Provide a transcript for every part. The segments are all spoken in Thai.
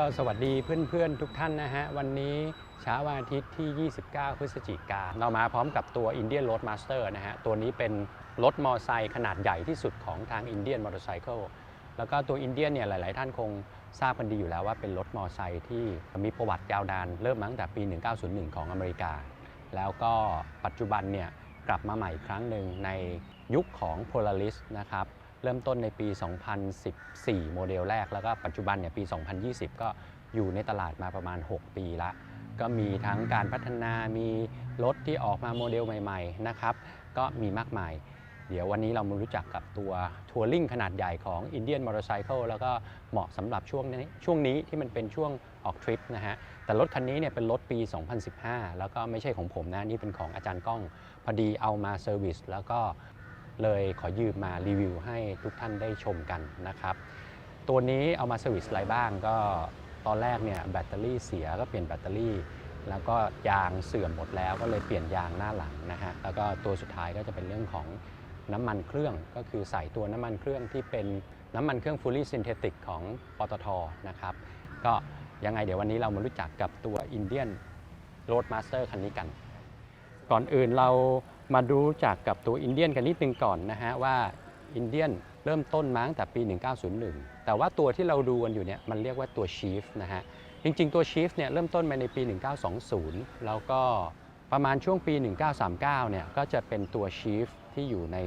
ก็สวัสดีเพื่อนๆทุกท่านนะฮะ วันนี้เช้าวันอาทิตย์ที่ 29 พฤศจิกาเรามาพร้อมกับตัว Indian Road Master นะฮะ ตัวนี้เป็นรถมอเตอร์ไซค์ขนาดใหญ่ที่สุดของทาง Indian Motorcycle แล้วก็ตัว Indian เนี่ยหลาย ๆ ท่านคงทราบกันดีอยู่แล้วว่าเป็นรถมอเตอร์ไซค์ที่มีประวัติยาวนานเริ่มมาตั้งแต่ปี 1901 ของอเมริกา แล้วก็ปัจจุบันเนี่ยกลับมาใหม่อีกครั้งหนึ่งในยุคของ Polaris นะครับ เริ่มต้นในปี 2014 โมเดลแรก แล้วก็ปัจจุบันเนี่ยปี 2020 ก็อยู่ในตลาดมาประมาณ 6 ปีละก็มีทั้งการพัฒนามีรถที่ออกมาโมเดลใหม่ๆนะครับก็มีมากมาย เดี๋ยววันนี้เรามารู้จักกับตัวทัวริงขนาดใหญ่ของ Indian Motorcycle แล้วก็เหมาะสำหรับช่วงนี้ช่วงนี้ที่มันเป็นช่วงออกทริปนะฮะแต่รถคันนี้เนี่ยเป็นรถปี 2015 แล้วก็ไม่ใช่ของผมนะ นี่เป็นของอาจารย์ก้อง พอดีเอามาเซอร์วิสแล้วก็ เลยขอยืมมารีวิวให้ทุกท่านได้ชมกันนะครับ ตัวนี้เอามาเซอร์วิสอะไรบ้างก็ตอนแรกเนี่ยแบตเตอรี่เสียก็เปลี่ยนแบตเตอรี่ แล้วก็ยางเสื่อมหมดแล้วก็เลยเปลี่ยนยางหน้าหลังนะฮะแล้วก็ตัวสุดท้ายก็จะเป็นเรื่องของน้ำมันเครื่องก็คือใส่ตัวน้ำมันเครื่องที่เป็นน้ำมันเครื่อง fully synthetic ของปตทนะครับ ก็ยังไงเดี๋ยววันนี้เรามารู้จักกับตัว Indian Roadmaster คันนี้กัน ก่อนอื่นเรา มาดูจากกับตัวอินเดียนกันนิดนึงก่อนนะฮะว่าอินเดียนเริ่มต้นมาตั้งแต่ปี 1901 แต่ว่าตัวที่เราดูกันอยู่เนี่ยมันเรียกว่าตัว Chief นะฮะ จริงๆ ตัว Chief เนี่ยเริ่มต้นมาในปี 1920 แล้วก็ประมาณช่วงปี 1939 เนี่ยก็จะเป็นตัว Chief ที่อยู่ใน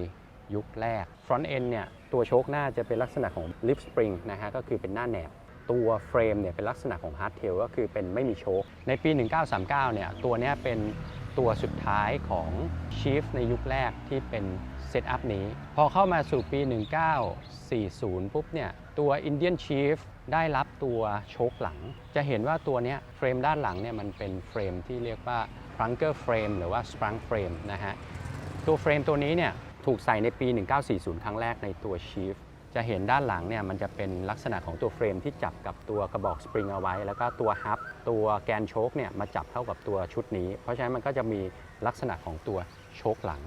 ยุคแรก Front End เนี่ยตัวโชคหน้าจะเป็นลักษณะของ Lip Spring นะฮะก็คือเป็นหน้าแหนบตัวเฟรมเนี่ยเป็นลักษณะของ Hardtail ก็คือเป็นไม่มีโชคในปี 1939 เนี่ยตัวเนี้ยเป็น ตัวสุดท้ายของ Chief ในยุคแรกที่เป็นเซตอัพนี้ พอเข้ามาสู่ปี 1940 ปุ๊บเนี่ย ตัว Indian Chief ได้รับตัวโชคหลัง จะเห็นว่าตัวเนี้ยเฟรมด้านหลังเนี่ยมันเป็นเฟรมที่เรียกว่า Plunker Frame หรือว่า Sprung Frame นะฮะ ตัวเฟรมตัวนี้เนี่ยถูกใส่ในปี 1940 ครั้งแรกในตัว Chief จะเห็นด้านหลังเนี่ยมันจะเป็นลักษณะของตัวเฟรมที่จับกับตัวกระบอกสปริงเอาไว้ แล้วก็ตัวฮับตัวแกนโชคเนี่ยมาจับเข้ากับตัวชุดนี้ เพราะฉะนั้นมันก็จะมีลักษณะของตัวโชคหลัง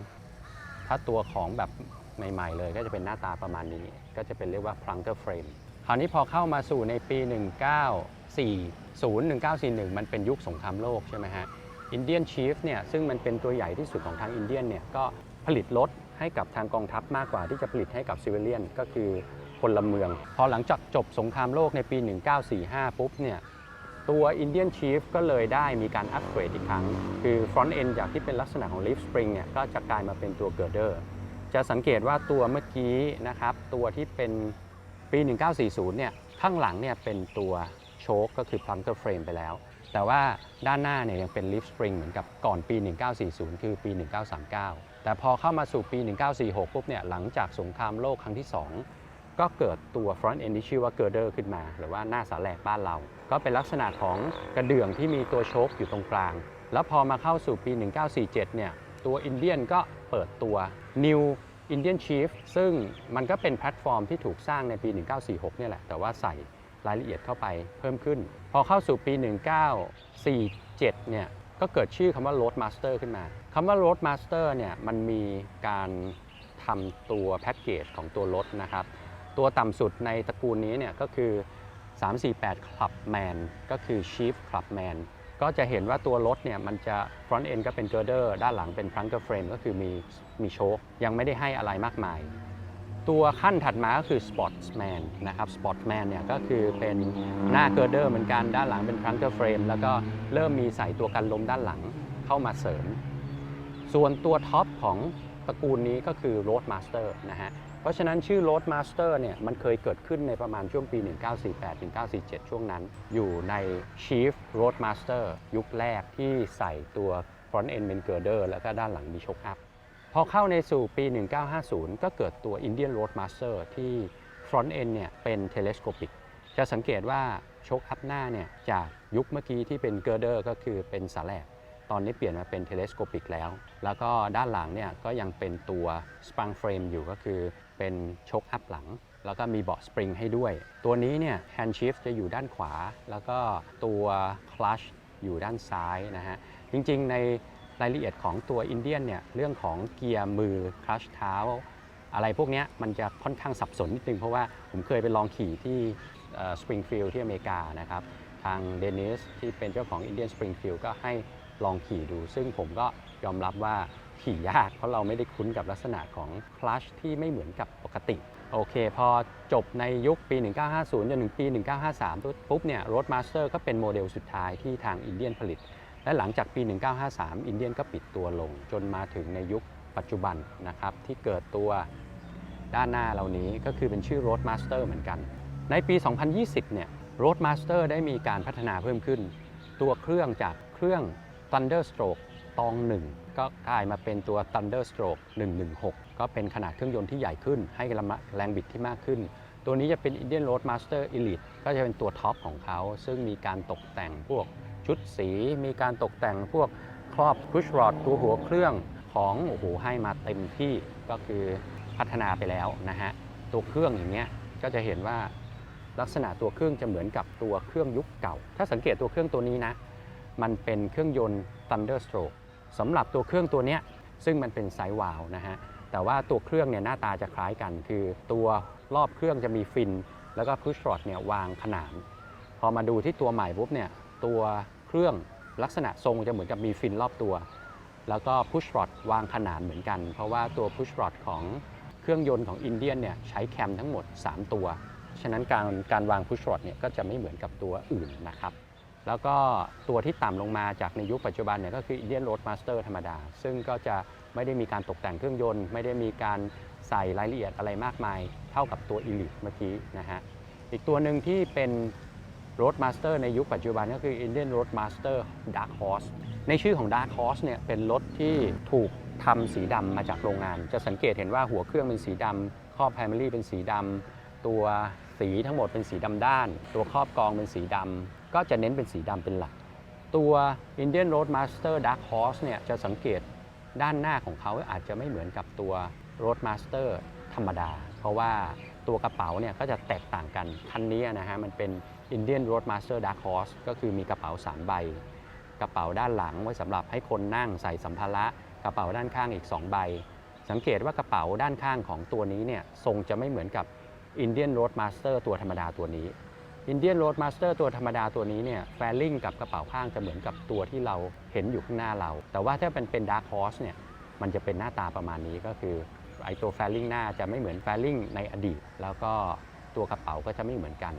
ถ้าตัวของแบบใหม่ ๆ เลยก็จะเป็นหน้าตาประมาณนี้ ก็จะเป็นเรียกว่า plunker frame คราวนี้พอเข้ามาสู่ในปี 1940 1941 มันเป็นยุคสงครามโลกใช่ไหมฮะ Indian Chief เนี่ยซึ่งมันเป็นตัวใหญ่ที่สุดของทางอินเดียนเนี่ยก็ผลิตรถ ให้กับทางกองทัพมากกว่าที่จะผลิตให้กับซิวิเลียนก็คือพลเมือง พอหลังจากจบสงครามโลกในปี 1945 ปุ๊บเนี่ยตัว Indian Chief ก็เลยได้มีการอัปเกรดอีกครั้ง คือ front end จากที่เป็นลักษณะของ leaf spring เนี่ยก็จะกลายมาเป็นตัว girder จะสังเกตว่าตัวเมื่อกี้นะครับ ตัวที่เป็นปี 1940 เนี่ยข้างหลังเนี่ยเป็นตัวโชคก็คือ plunker frame ไปแล้ว แต่ว่าด้านหน้าเนี่ยยังเป็น leaf spring เหมือนกับก่อนปี 1940 คือปี 1939 แต่พอเข้ามาสู่ปี 1946 ปุ๊บเนี่ยหลังจากสงครามโลกครั้งที่ 2 ก็เกิดตัว front end ที่ชื่อว่า girder ขึ้นมา หรือว่าหน้าสาแหลกบ้านเรา ก็เป็นลักษณะของกระเดื่องที่มีตัวโชคอยู่ตรงกลาง แล้วพอมาเข้าสู่ปี 1947 เนี่ยตัว Indian ก็เปิดตัว New Indian Chief ซึ่งมันก็เป็นแพลตฟอร์มที่ถูกสร้างในปี 1946 เนี่ยแหละ แต่ว่าใส่รายละเอียดเข้าไปเพิ่มขึ้น พอเข้าสู่ปี 1947 เนี่ย ก็เกิดชื่อคำว่า Road Master ขึ้นมาคำว่า Road Master เนี่ยมันมีการทำตัวแพ็กเกจของตัวรถนะครับ ตัวต่ำสุดในตระกูลนี้เนี่ยก็คือ 348 Clubman ก็คือ Chief Clubman ก็จะเห็นว่าตัวรถเนี่ยมันจะ front end ก็เป็น girder ด้านหลังเป็น plunker frame ก็คือมีมีโชคยังไม่ได้ให้อะไรมากมาย ตัวขั้นถัดมาก็คือ Sportsman นะครับ Sportsman เนี่ยก็คือเป็นหน้า girder เหมือนกันด้านหลังเป็น plunker frame แล้วก็เริ่มมีใส่ตัวกันลมด้านหลังเข้ามาเสริม ส่วนตัวท็อปของตระกูลนี้ก็คือ Roadmaster นะฮะ เพราะฉะนั้นชื่อ Roadmaster เนี่ยมันเคยเกิดขึ้นในประมาณช่วงปี 1948-1947 ช่วงนั้น อยู่ใน Chief Roadmaster ยุคแรกที่ใส่ตัว Front End เป็น Girder แล้วก็ด้านหลังมีโชคอั พอเข้าในสู่ปี 1950 ก็เกิดตัว Indian Roadmaster ที่ Front End เนี่ยเป็น Telescopic จะสังเกตว่าโชคอัพหน้าเนี่ยจากยุคเมื่อกี้ที่เป็น Girder ก็คือเป็นสาแลกตอนนี้เปลี่ยนมาเป็น telescopic แล้ว แล้วก็ด้านหลังเนี่ยก็ยังเป็นตัว sprung frame อยู่ก็คือเป็นโชคอัพหลัง แล้วก็มีเบาะสปริงให้ด้วย ตัวนี้เนี่ย hand shift จะอยู่ด้านขวา แล้วก็ตัว clutch อยู่ด้านซ้ายนะฮะ จริงๆใน รายละเอียดของตัว Indian เนี่ยเรื่องของเกียร์มือ clutch เท้า อะไรพวกนี้มันจะค่อนข้างสับสนนิดนึง เพราะว่าผมเคยไปลองขี่ที่สปริงฟิลด์ที่อเมริกานะครับทางเดนิสที่เป็นเจ้าของ Indian Springfield ก็ให้ลองขี่ดู ซึ่งผมก็ยอมรับว่าขี่ยาก เพราะเราไม่ได้คุ้นกับลักษณะของคลัชที่ไม่เหมือนกับปกติ โอเค พอจบในยุคปี 1950 จนถึงปี 1953 ปุ๊บเนี่ย Roadmaster ก็เป็นโมเดลสุดท้ายที่ทางอินเดียนผลิต และหลังจากปี 1953 อินเดียนก็ปิดตัวลง จนมาถึงในยุคปัจจุบันนะครับที่เกิดตัวด้านหน้าเหล่านี้ก็คือเป็นชื่อ Roadmaster เหมือนกัน ในปี 2020 เนี่ย Roadmaster ได้มีการพัฒนาเพิ่มขึ้น ตัวเครื่องจากเครื่อง Thunderstroke ตอง 1 ก็กลายมาเป็นตัว Thunderstroke 116 ก็เป็นขนาดเครื่องยนต์ที่ใหญ่ขึ้น ให้แรงบิดที่มากขึ้น ตัวนี้จะเป็น Indian Roadmaster Elite ก็จะเป็นตัวท็อปของเขา ซึ่งมีการตกแต่งพวก ชุดสี มีการตกแต่งพวกครอบ push rod ตัวหัวเครื่องของโอ้โหให้มาเต็มที่ก็คือพัฒนาไปแล้วนะฮะตัวเครื่องอย่างเงี้ยก็จะเห็นว่าลักษณะตัวเครื่องจะเหมือนกับตัวเครื่องยุคเก่า ถ้าสังเกตตัวเครื่องตัวนี้นะ มันเป็นเครื่องยนต์ Thunderstroke สำหรับตัวเครื่องตัวเนี้ยซึ่งมันเป็นไซส์วาลวนะฮะ แต่ว่าตัวเครื่องเนี่ยหน้าตาจะคล้ายกัน คือตัวรอบเครื่องจะมีฟิน แล้วก็พุชรอดเนี่ยวางขนาน พอมาดูที่ตัวใหม่ปุ๊บเนี่ย ตัวเครื่องลักษณะทรงจะเหมือนกับมีฟินรอบตัว แล้วก็พุชรอดวางขนานเหมือนกัน เพราะว่าตัวพุชรอดของเครื่องยนต์ของอินเดียนเนี่ยใช้แคมทั้งหมด 3 ตัว ฉะนั้นการการวางพุชรอดเนี่ยก็จะไม่เหมือนกับตัวอื่นนะครับแล้วก็ตัวที่ต่ำลงมาจากในยุคปัจจุบันเนี่ยก็คือ Indian Roadmaster ธรรมดา ซึ่งก็จะไม่ได้มีการตกแต่งเครื่องยนต์ ไม่ได้มีการใส่รายละเอียดอะไรมากมาย เท่ากับตัว Elite เมื่อกี้นะฮะ อีกตัวหนึ่งที่เป็น Roadmaster ในยุคปัจจุบันก็คือ Indian Roadmaster Dark Horse ในชื่อของ Dark Horse เนี่ยเป็นรถที่ถูกทำสีดำมาจากโรงงาน จะสังเกตเห็นว่าหัวเครื่องเป็นสีดำครอบ Primary เป็นสีดำตัวสีทั้งหมดเป็นสีดำด้าน ตัวครอบกองเป็นสีดำก็จะเน้นเป็นสีดำเป็นหลัก ตัว Indian Roadmaster Dark Horse เนี่ยจะสังเกตด้านหน้าของเขาอาจจะไม่เหมือนกับตัว Roadmaster ธรรมดา เพราะว่าตัวกระเป๋าเนี่ยก็จะแตกต่างกัน คันนี้นะฮะมันเป็น Indian Roadmaster Dark Horse ก็คือมีกระเป๋า 3 ใบ กระเป๋าด้านหลังไว้สำหรับให้คนนั่งใส่สัมภาระ กระเป๋าด้านข้างอีก 2 ใบ สังเกตว่ากระเป๋าด้านข้างของตัวนี้เนี่ยทรงจะไม่เหมือนกับ Indian Roadmaster ตัวธรรมดาตัวนี้ Indian Roadmaster ตัวธรรมดาตัวนี้เนี่ยแฟลิงกับกระเป๋าข้างจะเหมือนกับตัวที่เราเห็นอยู่ข้างหน้าเรา แต่ว่าถ้าเป็นเป็น Dark Horse เนี่ยมันจะเป็นหน้าตาประมาณนี้ก็คือไอตัวแฟลิงหน้าจะไม่เหมือนแฟลิงในอดีต แล้วก็ตัวกระเป๋าก็จะไม่เหมือนกัน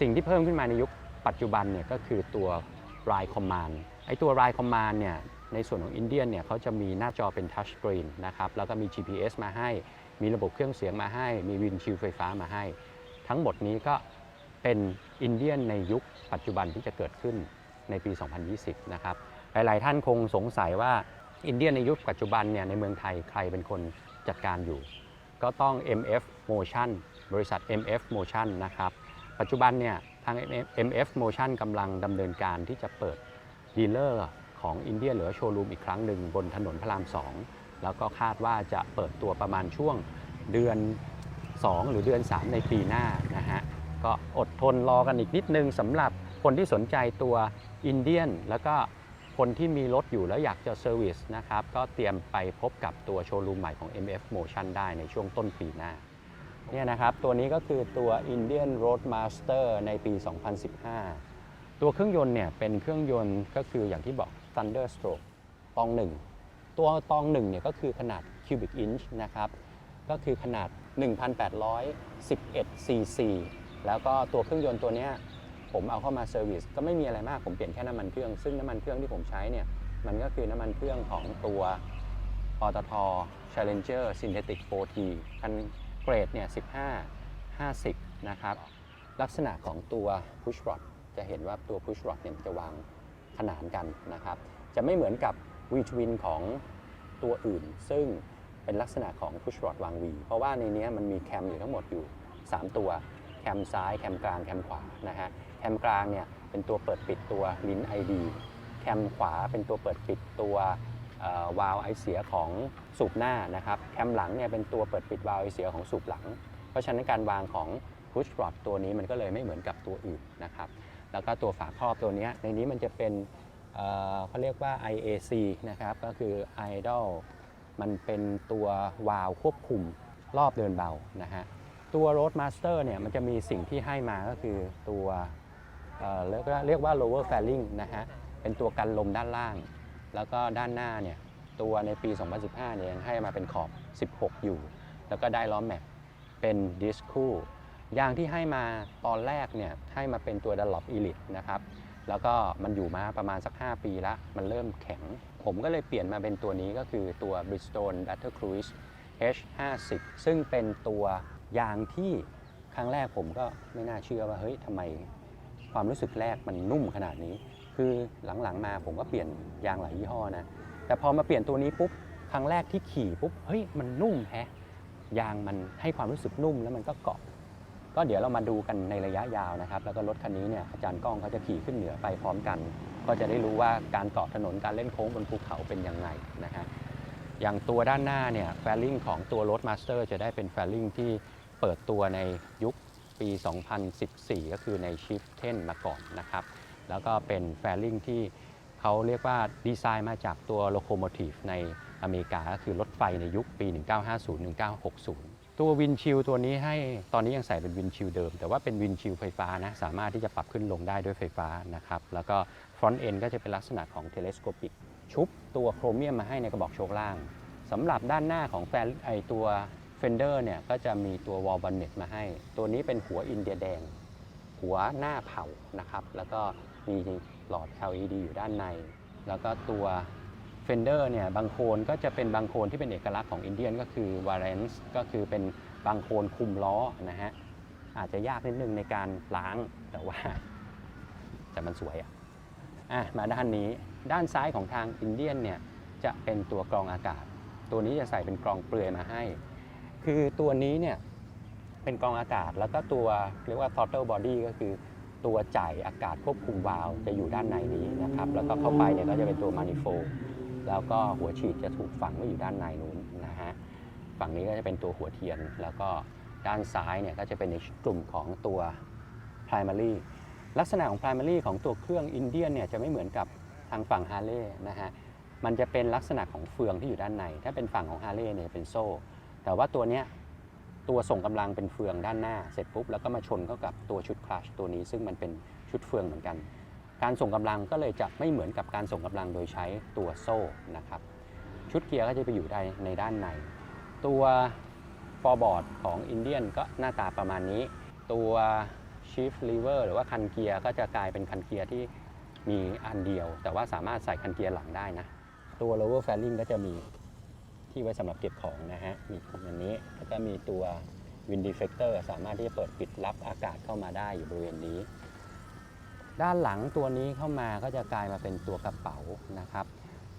สิ่งที่เพิ่มขึ้นมาในยุคปัจจุบันเนี่ยก็คือตัว Ride Command ไอตัว Ride Command เนี่ยในส่วนของ Indian เนี่ยเขาจะมีหน้าจอเป็น Touch Screen นะครับแล้วก็มี GPS มาให้ มีระบบเครื่องเสียงมาให้ มีวินชิลไฟฟ้ามาให้ ทั้งหมดนี้ก็เป็นอินเดียนในยุคปัจจุบันที่จะเกิดขึ้นในปี 2020 นะครับ หลาย ๆ ท่านคงสงสัยว่าอินเดียนในยุคปัจจุบันเนี่ยในเมืองไทยใครเป็นคนจัดการอยู่ ก็ต้อง MF Motion บริษัท MF Motion นะครับ ปัจจุบันเนี่ยทาง MF Motion กำลังดำเนินการที่จะเปิดดีลเลอร์ของอินเดียหรือโชว์รูมอีกครั้งหนึ่งบนถนนพระราม 2 แล้วก็คาดว่าจะเปิดตัวประมาณช่วงเดือน 2 หรือเดือน 3 ในปีหน้านะฮะ ก็อดทนรอกันอีกนิดนึงสำหรับคนที่สนใจตัวอินเดียน แล้วก็คนที่มีรถอยู่แล้วอยากจะเซอร์วิสนะครับ ก็เตรียมไปพบกับตัวโชว์รูมใหม่ของ MF Motion ได้ในช่วงต้นปีหน้า เนี่ยนะครับ ตัวนี้ก็คือตัว Indian Roadmaster ในปี 2015 ตัวเครื่องยนต์เนี่ยเป็นเครื่องยนต์ก็คืออย่างที่บอก Thunderstroke ตองหนึ่งตัวตองหนึ่งเนี่ยก็คือขนาด cubic inch นะครับก็คือขนาด 1,811 cc แล้วก็ตัวเครื่องยนต์ตัวนี้ผมเอาเข้ามาเซอร์วิสก็ไม่มีอะไรมากผมเปลี่ยนแค่น้ำมันเครื่อง ซึ่งน้ำมันเครื่องที่ผมใช้เนี่ยมันก็คือน้ำมันเครื่องของตัวปตท Challenger Synthetic 4T คัน เกรดเนี่ย15 50 นะครับ ลักษณะของตัว push rod จะเห็นว่าตัว push rod เนี่ยจะวางขนานกันนะครับ จะไม่เหมือนกับ V twin ของตัวอื่น ซึ่งเป็นลักษณะของ push rod วาง V เพราะว่าในนี้มันมีแคมอยู่ทั้งหมดอยู่ 3 ตัว แคมซ้าย แคมกลาง แคมขวา นะฮะ แคมกลางเนี่ยเป็นตัวเปิดปิดตัวลิ้น ID แคมขวาเป็นตัวเปิดปิดตัว วาล์วไอเสียของสูบหน้านะครับแคมหลังเนี่ยเป็นตัวเปิดปิดวาล์วไอเสียของสูบหลัง เพราะฉะนั้นการวางของ push rod ตัวนี้มันก็เลยไม่เหมือนกับตัวอื่นนะครับแล้วก็ตัวฝาครอบตัวนี้ในนี้มันจะเป็นเขาเรียกว่า IAC นะครับก็คือ Idle มันเป็นตัววาล์วควบคุมรอบเดินเบานะฮะตัว Roadmaster เนี่ยมันจะมีสิ่งที่ให้มาก็คือตัวเรียกว่าเรียกว่า lower fairing นะฮะเป็นตัวกันลมด้านล่าง แล้วก็ด้านหน้าเนี่ยตัวในปี 2015เนี่ยยังให้มาเป็นขอบ 16 อยู่ แล้วก็ได้ล้อแม็กเป็นดิสคู่ยางที่ให้มาตอนแรกเนี่ยให้มาเป็นตัว Dunlop Elite นะครับแล้วก็มันอยู่มาประมาณสัก 5 ปีละ มันเริ่มแข็ง ผมก็เลยเปลี่ยนมาเป็นตัวนี้ก็คือตัว Bridgestone Battle Cruise H50 ซึ่งเป็นตัวยางที่ครั้งแรกผมก็ไม่น่าเชื่อว่า เฮ้ยทำไมความรู้สึกแรกมันนุ่มขนาดนี้ คือหลังๆมาผมก็เปลี่ยนยางหลายยี่ห้อนะ แต่พอมาเปลี่ยนตัวนี้ปุ๊บครั้งแรกที่ขี่ปุ๊บเฮ้ยมันนุ่มแฮะยางมันให้ความรู้สึกนุ่มแล้วมันก็เกาะ ก็เดี๋ยวเรามาดูกันในระยะยาวนะครับ แล้วก็รถคันนี้เนี่ยอาจารย์ก้องเขาจะขี่ขึ้นเหนือไปพร้อมกัน ก็จะได้รู้ว่าการเกาะถนนการเล่นโค้งบนภูเขาเป็นยังไงนะฮะอย่างตัวด้านหน้าเนี่ยแฟลิงของตัวรถมาสเตอร์จะได้เป็นแฟลิงที่เปิดตัวในยุคปี 2014 ก็คือในชิฟเทนมาก่อนนะครับ แล้วก็เป็นแฟลิงที่เขาเรียกว่าดีไซน์มาจากตัวโลโคโมทีฟในอเมริกา ก็คือรถไฟในยุคปี 1950-1960 ตัววินชิลตัวนี้ให้ตอนนี้ยังใส่เป็นวินชิลเดิม แต่ว่าเป็นวินชิลไฟฟ้านะ สามารถที่จะปรับขึ้นลงได้ด้วยไฟฟ้านะครับ แล้วก็ฟรอนต์เอนก็จะเป็นลักษณะของเทเลสโคปิกชุบตัวโครเมียมมาให้ในกระบอกโชคล่างสำหรับด้านหน้าของแฟนไอตัว Fender เนี่ยก็จะมีตัววอลบันเน็ตมาให้ ตัวนี้เป็นหัวอินเดียแดง หัวหน้าเผานะครับ แล้วก็ มีหลอด LED อยู่ด้านใน แล้วก็ตัว Fender เนี่ยบางโคนก็จะเป็นบางโคนที่เป็นเอกลักษณ์ของอินเดียนก็คือ v a r e n c e ก็คือเป็นบางโคนคุมล้อนะฮะอาจจะยากนิดนึงในการล้างแต่ว่าแต่มันสวยอะอะมาด้านนี้ด้านซ้ายของทางอินเดียนเนี่ยจะเป็นตัวกรองอากาศ ตัวนี้จะใส่เป็นกรองเปลือยมาให้ คือตัวนี้เนี่ยเป็นกรองอากาศแล้วก็ตัวเรียกว่า throttle body ก็คือ ตัวจ่ายอากาศควบคุมวาล์วจะอยู่ด้านในนี้นะครับ แล้วก็เข้าไปเนี่ยก็จะเป็นตัว manifold แล้วก็หัวฉีดจะถูกฝังไว้อยู่ด้านในนู้นนะฮะฝั่งนี้ก็จะเป็นตัวหัวเทียน แล้วก็ด้านซ้ายเนี่ยก็จะเป็นในกลุ่มของตัว primary ลักษณะของ primary ของตัวเครื่องอินเดียนเนี่ยจะไม่เหมือนกับทางฝั่งฮาร์เลย์นะฮะมันจะเป็นลักษณะของเฟืองที่อยู่ด้านใน ถ้าเป็นฝั่งของฮาร์เลย์เนี่ยเป็นโซ่ แต่ว่าตัวเนี้ย ตัวส่งกำลังเป็นเฟืองด้านหน้าเสร็จปุ๊บแล้วก็มาชนเข้ากับตัวชุดคลัชตัวนี้ซึ่งมันเป็นชุดเฟืองเหมือนกัน การส่งกำลังก็เลยจะไม่เหมือนกับการส่งกำลังโดยใช้ตัวโซ่นะครับชุดเกียร์ก็จะไปอยู่ในในด้านใน ตัวฟอร์บอร์ดของอินเดียนก็หน้าตาประมาณนี้ ตัว shift lever หรือว่าคันเกียร์ก็จะกลายเป็นคันเกียร์ที่มีอันเดียว แต่ว่าสามารถใส่คันเกียร์หลังได้นะ ตัว lower fairing ก็จะมี ที่ไว้สำหรับเก็บของนะฮะ มีอันนี้ แล้วก็มีตัว wind deflector สามารถที่จะเปิดปิดรับอากาศเข้ามาได้อยู่บริเวณนี้ ด้านหลังตัวนี้เข้ามาก็จะกลายมาเป็นตัวกระเป๋านะครับ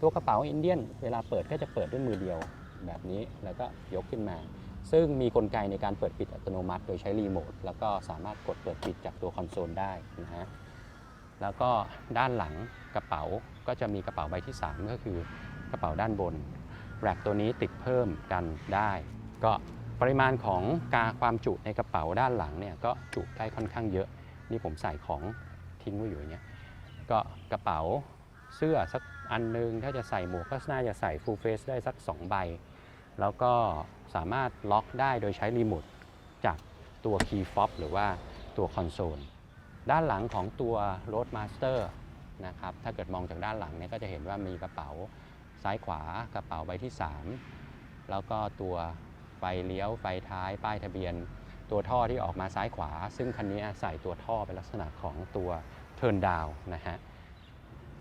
ตัวกระเป๋าอินเดียน เวลาเปิดก็จะเปิดด้วยมือเดียวแบบนี้แล้วก็ยกขึ้นมา ซึ่งมีกลไกในการเปิดปิดอัตโนมัติ โดยใช้รีโมทแล้วก็สามารถกดเปิดปิดจากตัวคอนโซลได้นะฮะแล้วก็ด้านหลังกระเป๋าก็จะมีกระเป๋าใบที่ 3 ก็คือกระเป๋าด้านบน แร็กตัวนี้ติดเพิ่มกันได้ ก็ปริมาณของกาความจุในกระเป๋าด้านหลังเนี่ยก็จุได้ค่อนข้างเยอะ นี่ผมใส่ของทิ้งไว้อยู่เงี้ยก็กระเป๋าเสื้อสักอันนึง ถ้าจะใส่หมวกก็น่าจะใส่ full face ได้สัก 2 ใบ แล้วก็สามารถล็อกได้โดยใช้รีโมทจากตัว Key Fob หรือว่าตัวคอนโซลด้านหลังของตัว Roadmaster นะครับถ้าเกิดมองจากด้านหลังเนี่ยก็จะเห็นว่ามีกระเป๋า ซ้ายขวากระเป๋าใบที่ 3 แล้วก็ตัวไฟเลี้ยวไฟท้ายป้ายทะเบียน ตัวท่อที่ออกมาซ้ายขวา ซึ่งคันนี้ใส่ตัวท่อเป็นลักษณะของตัว Turn Down นะฮะ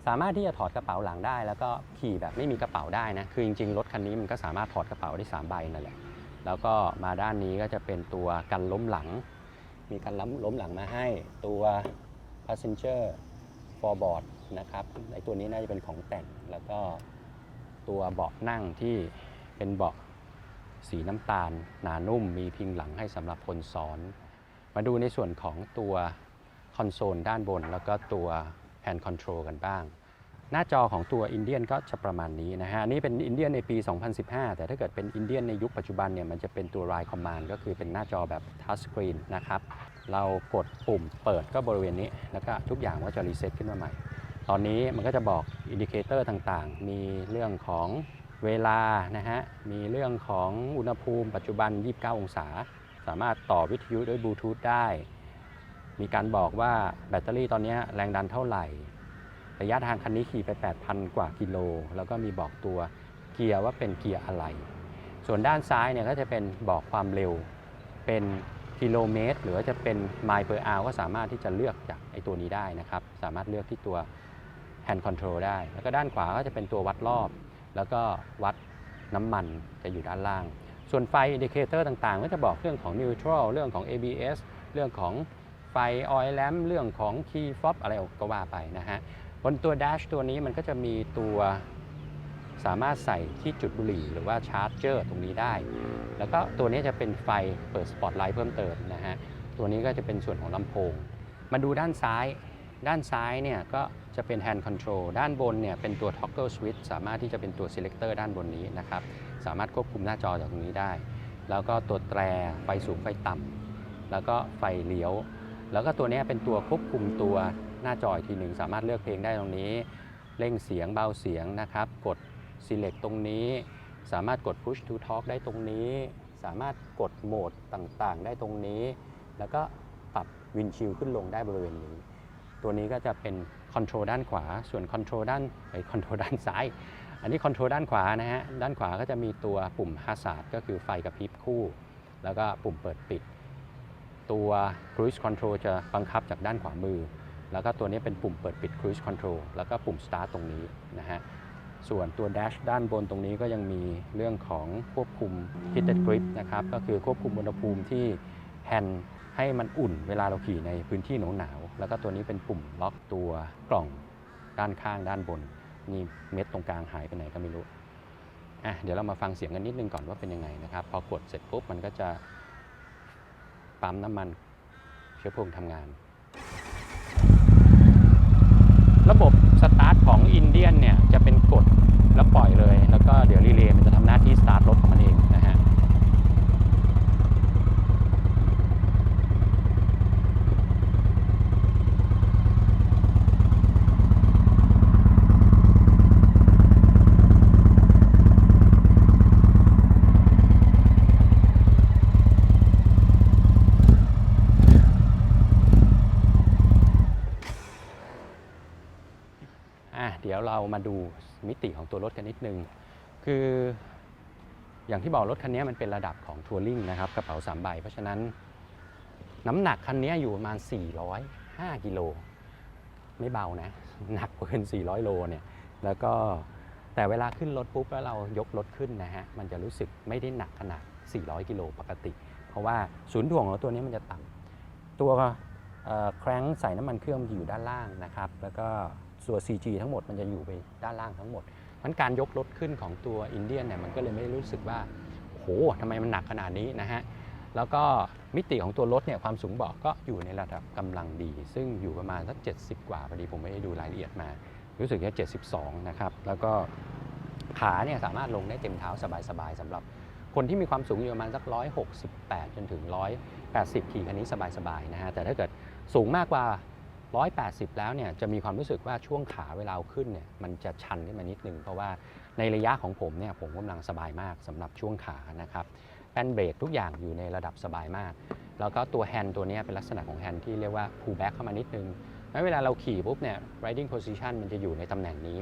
สามารถที่จะถอดกระเป๋าหลังได้ แล้วก็ขี่แบบไม่มีกระเป๋าได้นะคือจริงๆรถคันนี้มันก็สามารถถอดกระเป๋าได้3ใบนั่นแหละแล้วก็มาด้านนี้ก็จะเป็นตัวกันล้มหลัง มีกันล้มล้มหลังมาให้ตัว passenger forboard นะครับไอตัวนี้น่าจะเป็นของแต่งแล้วก็ ตัวเบาะนั่งที่เป็นเบาะสีน้ำตาล หนานุ่มมีพิงหลังให้สำหรับคนซ้อน มาดูในส่วนของตัวคอนโซลด้านบน แล้วก็ตัวแ a น d Control กันบ้าง หน้าจอของตัวอินเดียนก็จะประมาณนี้นะฮะนี่เป็นอินเดียนในปี 2015 แต่ถ้าเกิดเป็นอินเดียนในยุคปัจจุบันเนี่ยมันจะเป็นตัว Ride Command ก็คือเป็นหน้าจอแบบ Touch Screen นะครับเรากดปุ่มเปิดก็บริเวณนี้ แล้วก็ทุกอย่างก็จะรีเซ็ตขึ้นมาใหม่ ตอนนี้มันก็จะบอกอินดิเคเตอร์ต่างๆ มีเรื่องของเวลานะฮะ มีเรื่องของอุณหภูมิปัจจุบัน 29 องศา สามารถต่อวิทยุด้วยบลูทูธได้ มีการบอกว่าแบตเตอรี่ตอนนี้แรงดันเท่าไหร่ ระยะทางคันนี้ขี่ไป 8,000 กว่ากิโล แล้วก็มีบอกตัวเกียร์ว่าเป็นเกียร์อะไร ส่วนด้านซ้ายเนี่ยก็จะเป็นบอกความเร็ว เป็นกิโลเมตร หรือว่าจะเป็นไมล์ per hour ก็สามารถที่จะเลือกจากไอตัวนี้ได้นะครับ สามารถเลือกที่ตัว hand control ได้ แล้วก็ด้านขวาก็จะเป็นตัววัดรอบ แล้วก็วัดน้ำมันจะอยู่ด้านล่าง ส่วนไฟอินดิเคเตอร์ต่างๆ ก็จะบอกเรื่องของ neutral เรื่องของ ABS เรื่องของไฟ oil lamp เรื่องของ key fob อะไรก็ว่าไปนะฮะ บนตัว dash ตัวนี้มันก็จะมีตัวสามารถใส่ที่จุดบุหรี่หรือว่าชาร์จเจอร์ตรงนี้ได้ แล้วก็ตัวนี้จะเป็นไฟเปิดสปอตไลท์เพิ่มเติมนะฮะ ตัวนี้ก็จะเป็นส่วนของลำโพง มาดูด้านซ้าย ด้านซ้ายเนี่ยก็จะเป็น hand control ด้านบนเนี่ยเป็นตัว toggle switch สามารถที่จะเป็นตัว selector ด้านบนนี้นะครับ สามารถควบคุมหน้าจอจากตรงนี้ได้ แล้วก็ตัวแตรไฟสูงไฟต่ำแล้วก็ไฟเลี้ยว แล้วก็ตัวนี้เป็นตัวควบคุมตัวหน้าจออีกทีหนึ่งสามารถเลือกเพลงได้ตรงนี้เร่งเสียงเบาเสียงนะครับ กด select ตรงนี้ สามารถกด push to talk ได้ตรงนี้ สามารถกดโหมดต่างๆ ได้ตรงนี้ แล้วก็ปรับวินชิลขึ้นลงได้บริเวณนี้ ตัวนี้ก็จะเป็นคอนโทรลด้านขวา ส่วนคอนโทรลด้านไอคอนโทรลด้านซ้าย อันนี้คอนโทรลด้านขวานะฮะ ด้านขวาก็จะมีตัวปุ่ม hazard ก็คือไฟกระพริบคู่ แล้วก็ปุ่มเปิดปิด ตัว cruise control จะบังคับจากด้านขวามือ แล้วก็ตัวนี้เป็นปุ่มเปิดปิด cruise control แล้วก็ปุ่ม start ตรงนี้นะฮะ ส่วนตัว dash ด้านบนตรงนี้ก็ยังมีเรื่องของควบคุม heated grip นะครับ ก็คือควบคุมอุณหภูมิที่แฮนด์ให้มันอุ่นเวลาเราขี่ในพื้นที่หนาว แล้วก็ตัวนี้เป็นปุ่มล็อกตัวกล่องด้านข้างด้านบน นี่เม็ดตรงกลางหายไปไหนก็ไม่รู้อะเดี๋ยวเรามาฟังเสียงกันนิดนึงก่อนว่าเป็นยังไงนะครับ พอกดเสร็จปุ๊บมันก็จะปั๊มน้ำมันเชื้อเพลิงทำงาน ระบบสตาร์ทของอินเดียนเนี่ยจะเป็นกดแล้วปล่อยเลย แล้วก็เดี๋ยวรีเลย์มันจะทำหน้าที่สตาร์ทรถของมันเองนะฮะ อะเดี๋ยวเรา มาดูมิติของตัวรถกันนิดนึง คืออย่างที่บอกรถคันนี้มันเป็นระดับของทัวริงนะครับกระเป๋าสามใบ เพราะฉะนั้นน้ำหนักคันนี้อยู่ประมาณ 405 กิโล ไม่เบานะ หนักเกิน 400 โลเนี่ย แล้วก็แต่เวลาขึ้นรถปุ๊บแล้วเรายกรถขึ้นนะฮะ มันจะรู้สึกไม่ได้หนักขนาด 400 กิโลปกติ เพราะว่าศูนย์ถ่วงของตัวนี้มันจะต่ำตัวแคร้งใส่น้ำมันเครื่องอยู่ด้านล่างนะครับ แล้วก็ ส่ว CG ทั้งหมดมันจะอยู่ไปด้านล่างทั้งหมดมันการยกรถขึ้นของตัวอินเดียนเนี่ยมันก็เลยไม่ได้รู้สึกว่าโอ้โหทำไมมันหนักขนาดนี้นะฮะแล้วก็มิติของตัวรถเนี่ยความสูงเบาะก็อยู่ในระดับกำลังดี ซึ่งอยู่ประมาณสัก 70 กว่าพอดีผมไม่ได้ดูรายละเอียดมา รู้สึกแค่72 นะครับ แล้วก็ขาเนี่ยสามารถลงได้เต็มเท้าสบายๆสำหรับคนที่มีความสูงอยู่ประมาณสัก 168 จนถึง 180 ขี่คันนี้สบายๆนะฮะแต่ถ้าเกิดสูงมากกว่า 180 แล้วเนี่ยจะมีความรู้สึกว่าช่วงขาเวลาขึ้นเนี่ยมันจะชันขึ้นมานิดนึง เพราะว่าในระยะของผมเนี่ยผมกำลังสบายมากสำหรับช่วงขานะครับแป้นเบรกทุกอย่างอยู่ในระดับสบายมาก แล้วก็ตัวแฮนด์ตัวนี้เป็นลักษณะของแฮนด์ที่เรียกว่า pull back เข้ามานิดนึงแล้วเวลาเราขี่ปุ๊บเนี่ย riding position มันจะอยู่ในตำแหน่งนี้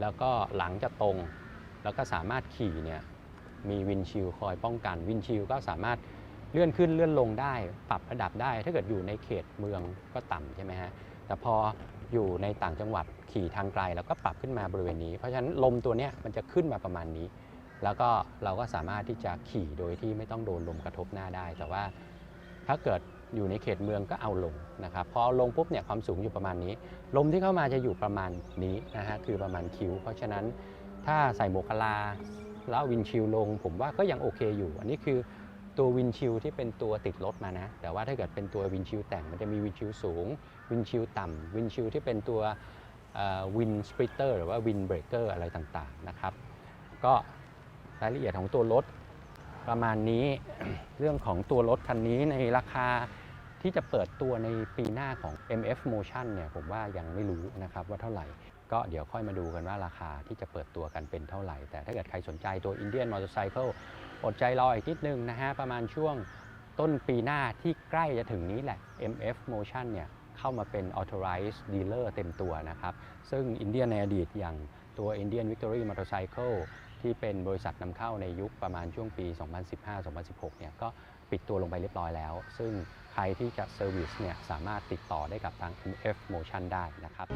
แล้วก็หลังจะตรง แล้วก็สามารถขี่เนี่ยมีวินชิลคอยป้องกันวินชิลก็สามารถ เลื่อนขึ้นเลื่อนลงได้ ปรับระดับได้ ถ้าเกิดอยู่ในเขตเมืองก็ต่ำใช่ไหมฮะแต่พออยู่ในต่างจังหวัดขี่ทางไกลเราก็ปรับขึ้นมาบริเวณนี้ เพราะฉะนั้นลมตัวเนี้ยมันจะขึ้นมาประมาณนี้ แล้วก็เราก็สามารถที่จะขี่โดยที่ไม่ต้องโดนลมกระทบหน้าได้ แต่ว่าถ้าเกิดอยู่ในเขตเมืองก็เอาลงนะครับพอเอาลงปุ๊บเนี่ยความสูงอยู่ประมาณนี้ ลมที่เข้ามาจะอยู่ประมาณนี้นะฮะคือประมาณคิ้ว เพราะฉะนั้นถ้าใส่หมวกกะลาแล้ววินชิลลง ผมว่าก็ยังโอเคอยู่ อันนี้คือ ตัววินชิลที่เป็นตัวติดรถมานะ แต่ว่าถ้าเกิดเป็นตัววินชิลแต่งมันจะมีวินชิลสูง วินชิลต่ำวินชิลที่เป็นตัววินสปริตเตอร์หรือว่าวินเบรกเกอร์อะไรต่างๆนะครับ ก็รายละเอียดของตัวรถประมาณนี้เรื่องของตัวรถคันนี้ในราคาที่จะเปิดตัวในปีหน้าของ MF Motion เนี่ยผมว่ายังไม่รู้นะครับว่าเท่าไหร่ ก็เดี๋ยวค่อยมาดูกันว่าราคาที่จะเปิดตัวกันเป็นเท่าไหร่ แต่ถ้าเกิดใครสนใจตัว Indian Motorcycle อดใจรออีกนิดนึงนะฮะ ประมาณช่วงต้นปีหน้าที่ใกล้จะถึงนี้แหละ MF Motion เนี่ยเข้ามาเป็น authorized dealer เต็มตัวนะครับ ซึ่งอินเดียในอดีตอย่างตัว Indian Victory Motorcycle ที่เป็นบริษัทนำเข้าในยุคประมาณช่วงปี 2015-2016 เนี่ยก็ปิดตัวลงไปเรียบร้อยแล้ว ซึ่งใครที่จะเซอร์วิสเนี่ยสามารถติดต่อได้กับทาง MF Motion ได้นะครับ